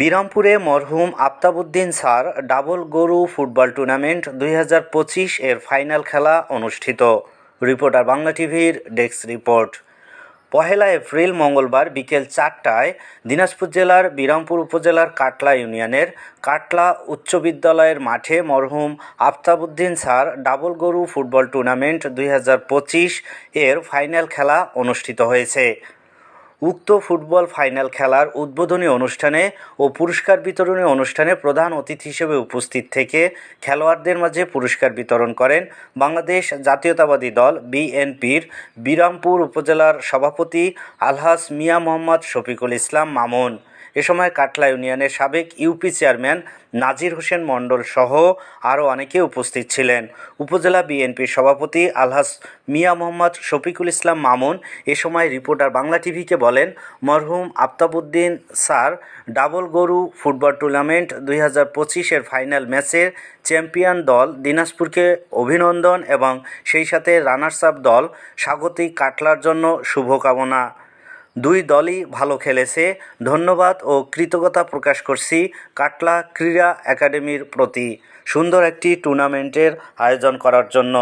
বিরামপুরে মরহুম Aftabuddin sir double গরু football tournament দুই হাজার পঁচিশ এর ফাইনাল খেলা অনুষ্ঠিত। রিপোর্টার বাংলা টিভির ডেস্ক রিপোর্ট। পহেলা এপ্রিল মঙ্গলবার বিকেল চারটায় দিনাজপুর জেলার বিরামপুর উপজেলার কাটলা ইউনিয়নের কাটলা উচ্চ বিদ্যালয়ের মাঠে মরহুম আফতাবউদ্দিন স্যার ডাবল গরু ফুটবল টুর্নামেন্ট দুই হাজার পঁচিশ এর ফাইনাল খেলা অনুষ্ঠিত হয়েছে। উক্ত ফুটবল ফাইনাল খেলার উদ্বোধনী অনুষ্ঠানে ও পুরস্কার বিতরণী অনুষ্ঠানে প্রধান অতিথি হিসেবে উপস্থিত থেকে খেলোয়াড়দের মাঝে পুরস্কার বিতরণ করেন বাংলাদেশ জাতীয়তাবাদী দল বিএনপির বিরামপুর উপজেলার সভাপতি আলহাস মিয়া মোহাম্মদ শফিকুল ইসলাম মামুন। এ সময় কাটলা ইউনিয়নের সাবেক ইউপি চেয়ারম্যান নাজির হোসেন মণ্ডল সহ আরও অনেকে উপস্থিত ছিলেন। উপজেলা বিএনপির সভাপতি আলহাস মিয়া মোহাম্মদ শফিকুল ইসলাম মামুন এ সময় রিপোর্টার বাংলা টিভিকে বলেন, মরহুম আফতাবুদ্দিন স্যার, ডাবল গরু ফুটবল টুর্নামেন্ট দুই হাজার পঁচিশের ফাইনাল ম্যাচের চ্যাম্পিয়ন দল দিনাজপুরকে অভিনন্দন এবং সেই সাথে রানার্স আপ দল স্বাগতিক কাটলার জন্য শুভকামনা। দুই দলই ভালো খেলেছে। ধন্যবাদ ও কৃতজ্ঞতা প্রকাশ করছি কাটলা ক্রীড়া একাডেমির প্রতি। সুন্দর একটি টুর্নামেন্টের আয়োজন করার জন্য।